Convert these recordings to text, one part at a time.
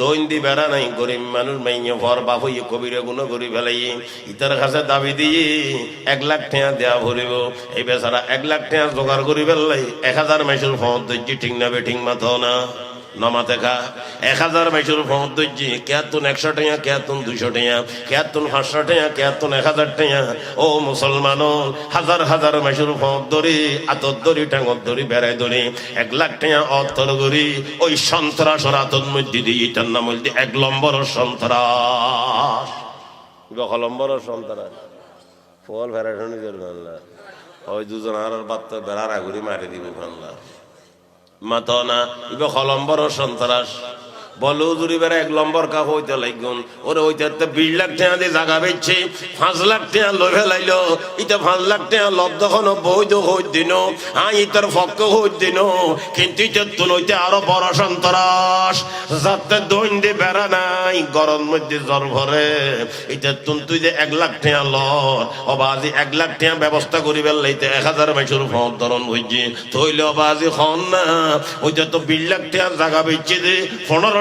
দৈন দি বেড়া নাই, গরিব মানুষ মাইয়ে ভর বাপ হইয়ে কবিরে গুণ করি ফেলাই। ইতার কাছে দাবি দিয়ে এক লাখ ঠেয়া দেয়া ভরিব। এই বেচারা এক লাখ ঠেয়া জোগাড় করি ফেললাই, এক হাজার মাইসুর ফোন ঠিক না বে ঠিক মাথো না। নমাতে খা। এক হাজার মাইসুর ফোন ধৈর্য কেয়াতুন একশো টাকা কেয়াতুন দুইশো টাকা কেয়াতুন পাঁচশো টাকা কেয়াতুন এক হাজার টাকা। ও মুসলমান হাজার হাজার মাইসুর ফোন ধরি, আতর ধরি টাঙর ধরি, বেড়াই ধরি, এক লাখ টাকা অর্থর করি। ওই সন্ত্রাস আতর মধ্যে হচ্ছে এক লম্বর সন্ত্রাস। গহলম্বর সন্ত্রাস। ফল ভেড়াঠনি করবেন ওই দুজন আর বাত্তা বেড়ার দিব বাংলা মাত ইব ইবে হলম্বর সন্ত্রাস। বলো জুড়ি বেড়া এক লম্বর কা হইতে লাগুন ওরে হইতে তো বিশ লাখ টাকা দিয়ে জাগা বেচছে, পাঁচ লাখ টাকা লোভে লাইলো। ইটা পাঁচ লাখ টাকা লব দখন বৈধ হই দিন হ্যাঁ ইটার ফক্ক হই দিন কিন্তু ইটা তুন হইতে আরও বড় সন্ত্রাস। যাতে দৈন দিয়ে বেড়া নাই, গরম মধ্যে জ্বর ভরে। এটা তুন তুই যে এক লাখ টাকা ল অবা আজি এক লাখ টাকা ব্যবস্থা করি বেলাইতে এক হাজার মাইসুর ফোন ধরন হইছে। তৈলে অবা আজি খন না। ওইটা তো বিশ লাখ টাকা জায়গা বেচছে যে, পনেরো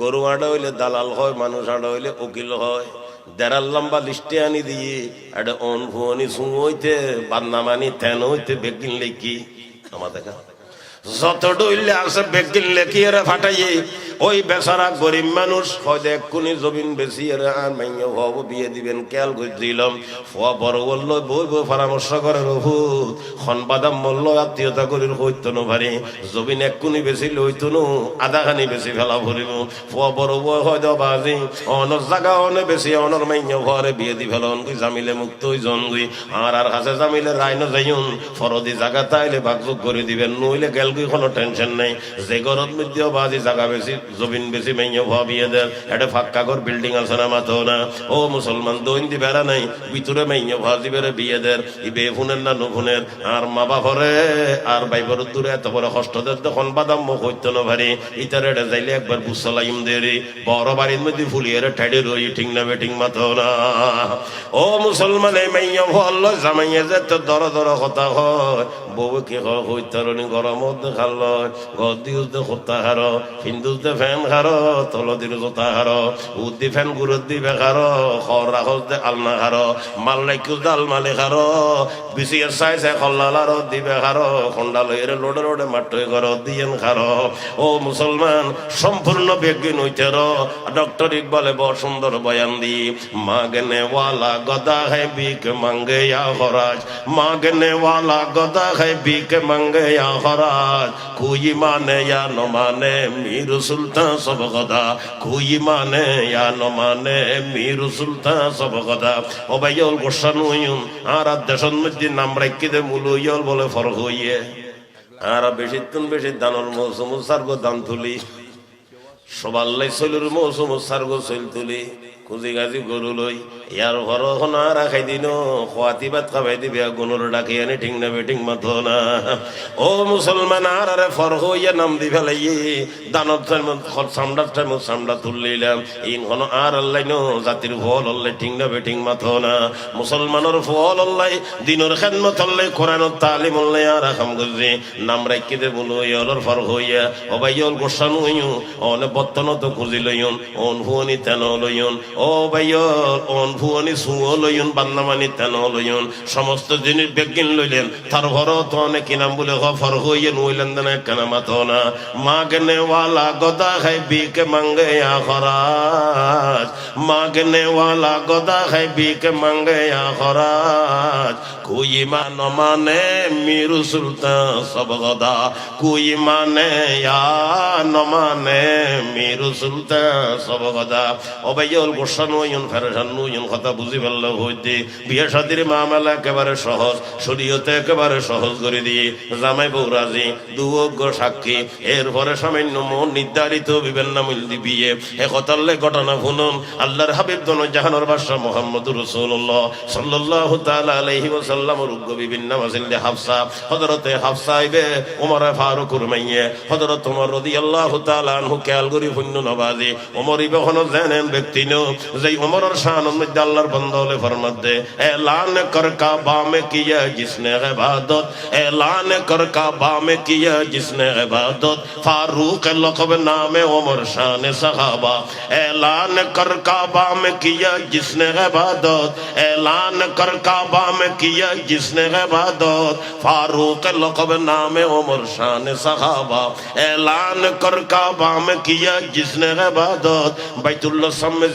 গরু আডা হইলে দালাল হয়, মানুষ আডা হইলে উকিল হয়। দেড়াল লম্বা লিস্টে আনি দিয়ে একটা অন ফুয়নি সুঁ হইতে বান্নামানি তেন হইতে বেকিন লেখি। আমার দেখা। যত ডইলে আছে বেকিন লেখি, এরা ফাটাইয়ে। ওই বেচারা গরিব মানুষ, হয়তো এক্ষুনি জমিন বেশি আর মাইয়া হব বিয়ে দিবেন কেয়াল করে দিলাম। বড় বলল, বই বই, পরামর্শ করে রহুত খন বাদাম মল্ল আত্মীয়তা করির হইতো না ভারি। জমিন এক্ষুনি বেশি লইতো নো, আধা খানি বেশি ফেলা ভরিব। ফুয়া বড় বই হয়তো বাজি, অনর জায়গা অনে বেশি অনর মাইয়া ভরে বিয়ে দি ফেলন গুই, জামিলে মুক্ত হই জন গুই। আর আর কাছে জামিলে রাইন যাইউন, ফরদি জাগা তাইলে ভাগযোগ করে দিবেন, নইলে গেল গুই, কোনো টেনশন নাই। যে গরত মধ্যে বাজি জাগা বেশি জমিন বেশি মাইয়া ভাবিয়ে দেন এটা ফাঁকা ঘর বিল্ডিং আছে না মাথো না। ও মুসলমান দৈন দি বেড়া নাই। ভিতরে মাইয়া ভাজি বেড়ে বিয়ে দেন ই বে ফুনের না নুফুনের আর মা বাপরে, আর বাইবর দূরে এত বড় কষ্ট দেন তখন বাদাম মুখ হইতো না ভারি। ইতার এটা যাইলে একবার বুসলাইম দেরি। বড় বাড়ির মধ্যে ফুলিয়ে ঠাইডে রই, ঠিক না বেটিং মাথো না। ও মুসলমান এই মাইয়া ভল জামাইয়া যে তো দর দর কথা হয়। বউকে হৈতারণি গরমত দেখাল গদিউজ দে খোতা হার হিন্দুজ ফ্যান হার, তলদির জোতা হার উদ্দি ফ্যান গুরুদ বেকার খর রাখস দে আলনা হার মাল্লাইকুজ দাল মালি হার বিসিয়ার সাই সাই খল্লালার দি বেকার খন্ডাল এর লোডে লোডে মাঠে ঘর দিয়েন হার। ও মুসলমান, সম্পূর্ণ বেজ্ঞান হইতে ডক্টর ইকবালে বড় সুন্দর বয়ান দি মাগনে ওয়ালা গদা হে বিক মাঙ্গে ইয়া হরাজ মাগনে ওয়ালা গদা হে है बीक मंगे या खराज कोई माने या न माने मीर सुल्तान सब गदा कोई माने या न माने मीर सुल्तान सब गदा ও ভাইয়ল গোসান হইউন আর দেশন মধ্যে নাম রাখি দে মূল হইয়ল বলে ফরক হইয়ে আর বেশি তুন বেশি দানর মৌসুম সার্গ দান তুলি সবাল্লাই চলুর মৌসুম সার্গ চল তুলি খুঁজি গাজি গরু লই। ইয়ার ঘর না রাখাই দিন খোয়াতি ভাত খাবাই দিবি গুনুর ডাকি আনি ঠিক না বেটিং মাথো না ও মুসলমান আর আরে ফর হইয়া নাম দি ফেলাই দানত সামডার টাইম সামডা তুললিলাম ইন হন আর আল্লাই নো জাতির ফল অল্লাই ঠিক না বেটিং মাথো না মুসলমানের ফল অল্লাই দিনের খেদমত অল্লাই কোরআন তালিম অল্লাই আর আখাম গুজি। নাম রাখি দে বলো ইয়লর ফর হইয়া ও ভাই ইয়ল গোসান হইয়ু অনে বর্তন তো খুঁজি লইয়ুন অন হুয়নি তেন লইয়ুন সমস্ত জিনিস বেগিন লইলেন। তারপর তো অনেক নাম বলে গফর হইয়েন হইলেন দেন কেন মাত না। মাগনে ওয়ালা গদা খাই বিকে মাঙ্গে খরাজ। মাগনে ওয়ালা গদা খাই বিকে মাঙ্গে খরাজ। কুই মান মানে মিরু সুলতান সব গদা। কুই মানে ইয়া নমানে মেরু সুলতা সব কথা। অবাইয়াল গোসা নয়ন ফেরেশান কথা বুঝি হইতে। বিয়ে মামলা একেবারে সহজ, শরীয়তে একেবারে সহজ করে দিয়ে। জামাই বউ রাজি সাক্ষী। এরপরে সামান্য মন নির্ধারিত বিবেন না মিল এ কথাল্লে ঘটনা শুনুন। আল্লাহর হাবিব দন জাহানোর বাদশা মোহাম্মদ রসুল্লাহ সাল্লাহ তালা আলহি ওসাল্লাম রুগ্য বিভিন্ন মাসিল হাফসা হজরতে হাফসা ইবে ওমর ফারুকুর মাইয়ে হজরত রদি তাআলা আনহু খেয়াল করি পুণ্য নবাজি ওমর ইবে হন জানেন ব্যক্তি নো যেই ওমরের শানের মধ্যে আল্লাহর বন্ধলে ফরমাত দে। এলান কর কাবা মে কিয়া জিসনে ইবাদত এলান কর কাবা মে কিয়া জিসনে ইবাদত। ফারুক লকব নামে ওমর শান সাহাবা এলান কর কাবা মে কিয়া জিসনে ইবাদত এলান কর কাবা মে কিয়া জিসনে ইবাদত। ফারুক লকব নামে ওমর শান সাহাবা এলান कर काबा में किया जिसने इबादत बैतुल्ला सब में